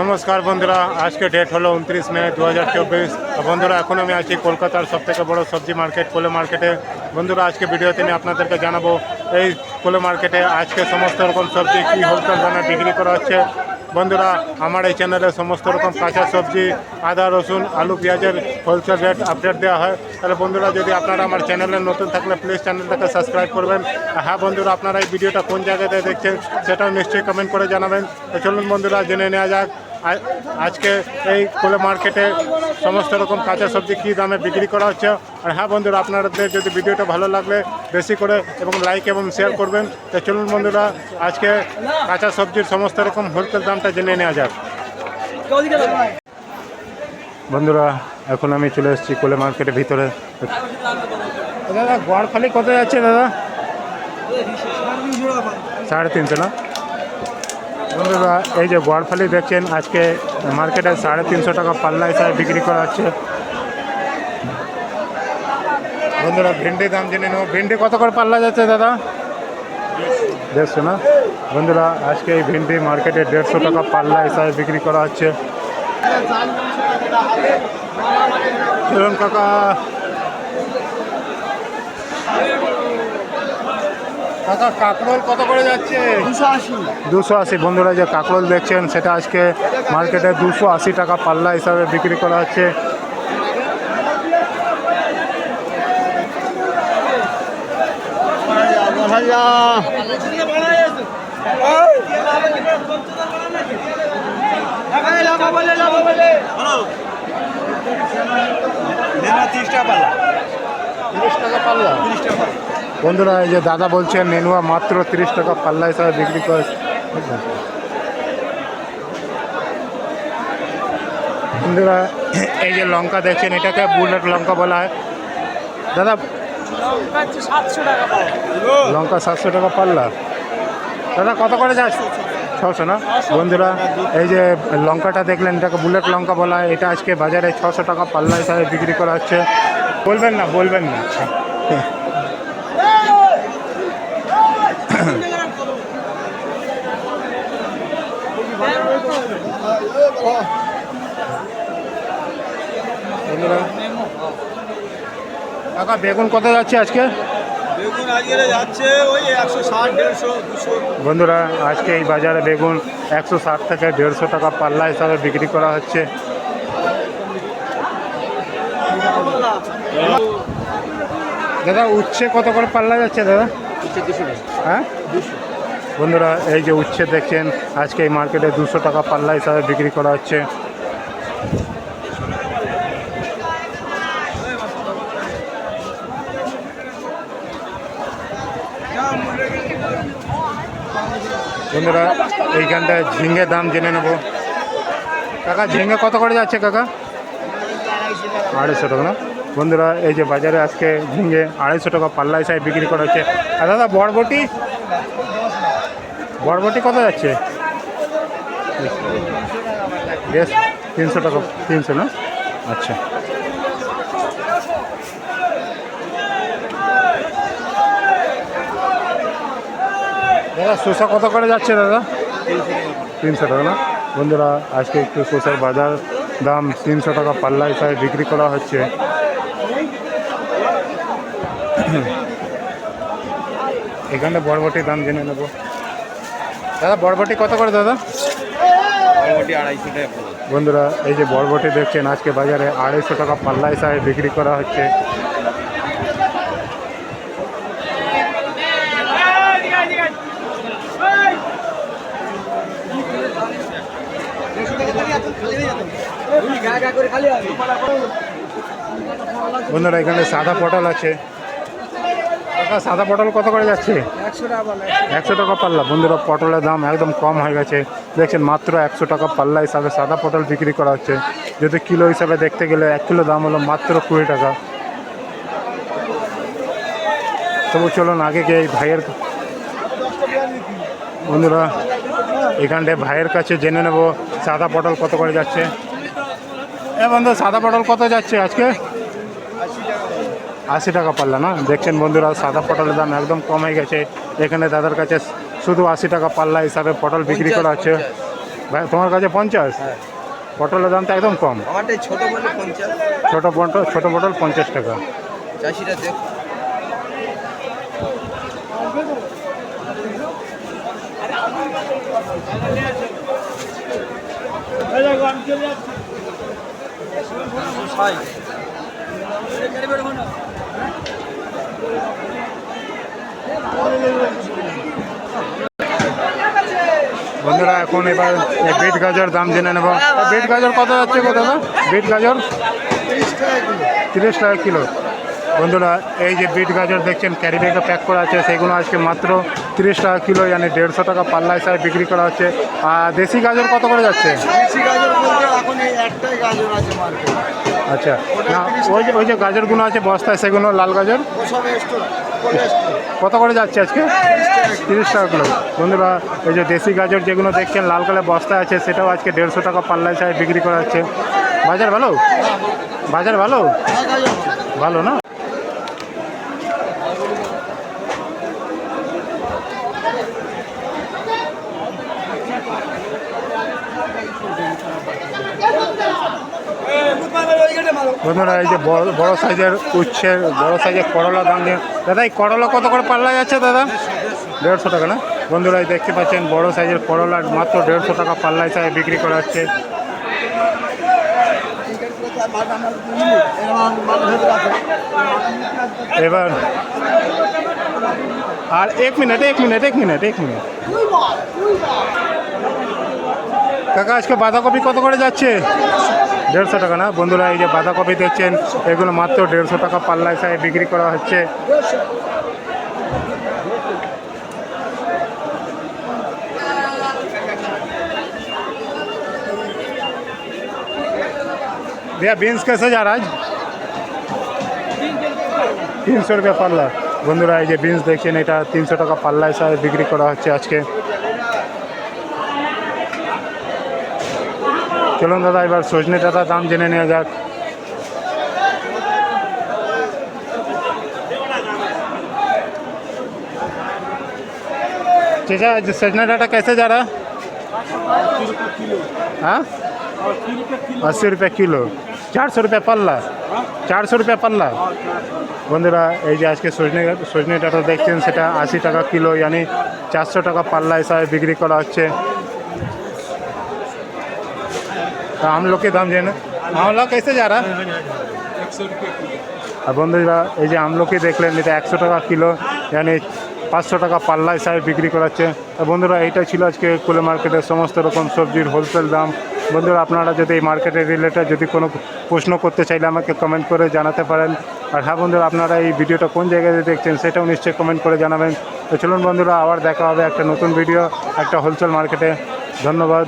নমস্কার বন্ধুরা, আজকে ডেট হলো উনত্রিশ মে দু হাজার চব্বিশ বন্ধুরা, এখন আমি আছি কলকাতার সব থেকে বড় সবজি মার্কেট কোলে মার্কেটে বন্ধুরা, আজকে ভিডিওতে আমি আপনাদেরকে জানাব, এই কোলে মার্কেটে আজকে সমস্ত রকম সবজি কী হোলসেল দামে বিক্রি করা হচ্ছে। বন্ধুরা, আমার এই চ্যানেলে সমস্ত রকম কাঁচা সবজি, আদা, রসুন, আলু, পেঁয়াজের হোলসেল রেট আপডেট দেওয়া হয়। তাহলে বন্ধুরা, যদি আপনারা আমার চ্যানেলে নতুন থাকলে প্লিজ চ্যানেলটাকে সাবস্ক্রাইব করবেন। হ্যাঁ বন্ধুরা, আপনারা এই ভিডিওটা কোন জায়গাতে দেখছেন, সেটাও নিশ্চয়ই কমেন্ট করে জানাবেন। চলুন বন্ধুরা, জেনে নেওয়া যাক। আজকে এই কোলে মার্কেটে সমস্ত রকম কাঁচা সবজি কী দামে বিক্রি করা হচ্ছে? আর হ্যাঁ বন্ধুরা আপনাদের যদি ভিডিওটা ভালো লাগলে বেশি করে এবং লাইক এবং শেয়ার করবেন তো চলুন বন্ধুরা আজকে কাঁচা সবজির সমস্ত রকম হোলসেল দামটা জেনে নেওয়া যাক। বন্ধুরা এখন আমি চলে এসেছি কোলে মার্কেটের ভিতরে। দাদা গোয়ারখালি কত যাচ্ছে দাদা? সাড়ে তিনশো না? বন্ধুরা, এই যে গোয়ারফালি দেখছেন, আজকে মার্কেটে সাড়ে তিনশো টাকা পাল্লা হিসাবে বিক্রি করা হচ্ছে। বন্ধুরা, ভেন্ডি দাম জেনে নেব। ভেন্ডি কত করে পাল্লা যাচ্ছে দাদা? দেড়শো না? বন্ধুরা, আজকে এই ভেন্ডি মার্কেটে দেড়শো টাকা পাল্লা হিসাবে বিক্রি করা হচ্ছে। কাকা। কাকরোল কত করে যাচ্ছে? দুশো আশি। বন্ধুরা যে কাকরোল দেখছেন সেটা আজকে মার্কেটে দুশো আশি টাকা পাল্লা হিসাবে বিক্রি করা হচ্ছে। তিরিশ টাকা পাল্লা। বন্ধুরা এই যে দাদা বলছেন নেনুয়া মাত্র তিরিশ টাকা পাল্লা হিসাবে বিক্রি করে। বন্ধুরা এই যে লঙ্কা দেখছেন এটাকে বুলেট লঙ্কা বলা হয়। দাদা লঙ্কা সাতশো টাকা পাল্লা। দাদা কত করে যাস ছশো না? বন্ধুরা এই যে লঙ্কাটা দেখলেন এটাকে বুলেট লঙ্কা বলা হয়। এটা আজকে বাজারে ছশো টাকা পাল্লা হিসাবে বিক্রি করা হচ্ছে। বলবেন না বলবেন না। বেগুন কত যাচ্ছে আজকে? বেগুন আজকে যাচ্ছে ওই একশো ষাট দেড়শো দুশো। বন্ধুরা আজকে এই বাজারে বেগুন একশো ষাট থেকে দেড়শো টাকা পাল্লা হিসাবে বিক্রি করা হচ্ছে। দাদা উচ্ছে কত করে পাল্লা যাচ্ছে দাদা? হ্যাঁ? বন্ধুরা এই যে উচ্ছে দেখছেন আজকে এই মার্কেটে দুশো টাকা পাল্লা হিসাবে বিক্রি করা হচ্ছে। বন্ধুরা এইখানটায় ঝিঙে দাম জেনে নেব। কাকা ঝিঙে কত করে যাচ্ছে কাকা? আড়াইশো টাকা না? বন্ধুরা, এই যে বাজারে আজকে ঝিঙে আড়াইশো টাকা পাল্লা হিসাবে বিক্রি করা হচ্ছে। আর দাদা, বরবটি? বরবটি কত যাচ্ছে? বেশ, তিনশো টাকা, তিনশো না? আচ্ছা। দাদা, শসা কত করে যাচ্ছে দাদা? তিনশো টাকা না? বন্ধুরা, আজকে একটু শসার বাজার দাম তিনশো টাকা পাল্লা হিসাবে বিক্রি করা হচ্ছে। এখানে বরবটির দাম জেনে নেব। দাদা বরবটি কত করে দাদা? মোটামুটি আড়াইশো টাকা বন্ধুরা এই যে বরবটি দেখছেন আজকে বাজারে আড়াইশো টাকা পাল্লা হিসাবে বিক্রি করা হচ্ছে। বন্ধুরা এখানে সাদা পটল আছে। কাকা, সাদা পটল কত করে যাচ্ছে? একশো টাকা পাল্লা। বন্ধুরা পটলের দাম একদম কম হয়ে গেছে। দেখছেন মাত্র একশো টাকা পাল্লা হিসাবে সাদা পটল বিক্রি করা হচ্ছে। যদি কিলো হিসাবে দেখতে গেলে এক কিলো দাম হলো মাত্র কুড়ি টাকা। তবু চলুন আগে গিয়ে এই ভাইয়ের বন্ধুরা এখানটায় ভাইয়ের কাছে জেনে নেব সাদা পটল কত করে যাচ্ছে। এ বন্ধু সাদা পটল কত যাচ্ছে আজকে? আশি টাকা পাল্লা না? দেখছেন বন্ধুরা সাদা পটলের দাম একদম কমে গেছে। এখানে দাদার কাছে শুধু আশি টাকা পাল্লা হিসাবে পটল বিক্রি করা হচ্ছে। ভাই তোমার কাছে পঞ্চাশ? হ্যাঁ। পটলের দাম তো একদম কম। ছোট ছোট পটল ছোট পটল পঞ্চাশ টাকা। চাষিরা দেখ। বন্ধুরা, এখন এবার বিট গাজর দাম জেনে নেব। বিট গাজর কত যাচ্ছে কত দাদা? বিট গাজর? তিরিশ টাকা কিলো। বন্ধুরা, এই যে বিট গাজর দেখছেন ক্যারি ব্যাগে প্যাক করা আছে, সেগুলো আজকে মাত্র তিরিশ টাকা কিলো মানে দেড়শো টাকা পাল্লা হিসাবে বিক্রি করা হচ্ছে। আর দেশি গাজর কত করে যাচ্ছে? দেশি গাজর এখন একটাই গাজর আছে আচ্ছা। না, ওই যে ওই যে গাজরগুলো আছে বস্তায় সেগুলো, লাল গাজর। কত করে যাচ্ছে আজকে? তিরিশ টাকা কিলো। বন্ধুরা, এই যে দেশি গাজর যেগুলো দেখছেন, লাল কালার বস্তায় আছে, সেটাও আজকে দেড়শো টাকা পাল্লায় চাই বিক্রি করা হচ্ছে বাজার ভালো? বাজার ভালো? ভালো না? বন্ধুরা, এই যে বড় সাইজের উচ্ছের বড় সাইজের করলা দাম দিয়ে দাদা, এই করলা কত করে পাল্লা যাচ্ছে দাদা? দেড়শো টাকা না? বন্ধুরা, এই দেখতে পাচ্ছেন, বড় সাইজের করলা মাত্র দেড়শো টাকা পাল্লা হিসাবে বিক্রি করা হচ্ছে। এবার আর এক মিনিট এক মিনিট এক মিনিট এক মিনিট। কাকা, আজকে বাঁধাকপি কত করে যাচ্ছে? দেড়শো টাকা না বন্ধুরা এই যে বাঁধাকপি দেখছেন এগুলো মাত্র দেড়শো টাকা পাল্লা হিসাবে বিক্রি করা হচ্ছে भैया बीन्स कैसे जा रहा है आज তিনশো রুপিয়া পাল্লা বন্ধুরা এই যে বিনস দেখছেন এটা তিনশো টাকা পাল্লা হিসাবে বিক্রি করা হচ্ছে আজকে চলুন দাদা এবার সজনে ডাটার দাম জেনে নেওয়া যাক चाचा आज सजना डाटा कैसे जा रहा है हाँ अस्सी रुपये किलो चार सौ रुपये पल्ला চার শো রুপিয়া পাল্লা বন্ধুরা এই যে আজকে সজনে সজনে ডাটা দেখছেন সেটা আশি টাকা কিলো ইয়ানি চারশো টাকা পাল্লা হিসাবে বিক্রি করা হচ্ছে তো আম দাম জানে আমলক কেসে যা রা আর বন্ধুরা এই যে আমলকি দেখলেন এটা একশো টাকা কিলো জানি পাঁচশো টাকা পাল্লা হিসাবে বিক্রি করাচ্ছে বন্ধুরা এইটা ছিল আজকে কুলে মার্কেটের সমস্ত রকম সবজির হোলসেল দাম বন্ধুরা আপনারা যদি এই মার্কেটের রিলেটেড যদি কোনো প্রশ্ন করতে চাইলে আমাকে কমেন্ট করে জানাতে পারেন আর হ্যাঁ বন্ধুরা আপনারা এই ভিডিওটা কোন জায়গায় দেখছেন সেটাও নিশ্চয়ই কমেন্ট করে জানাবেন তো চলুন বন্ধুরা আবার দেখা হবে একটা নতুন ভিডিও একটা হোলসেল মার্কেটে ধন্যবাদ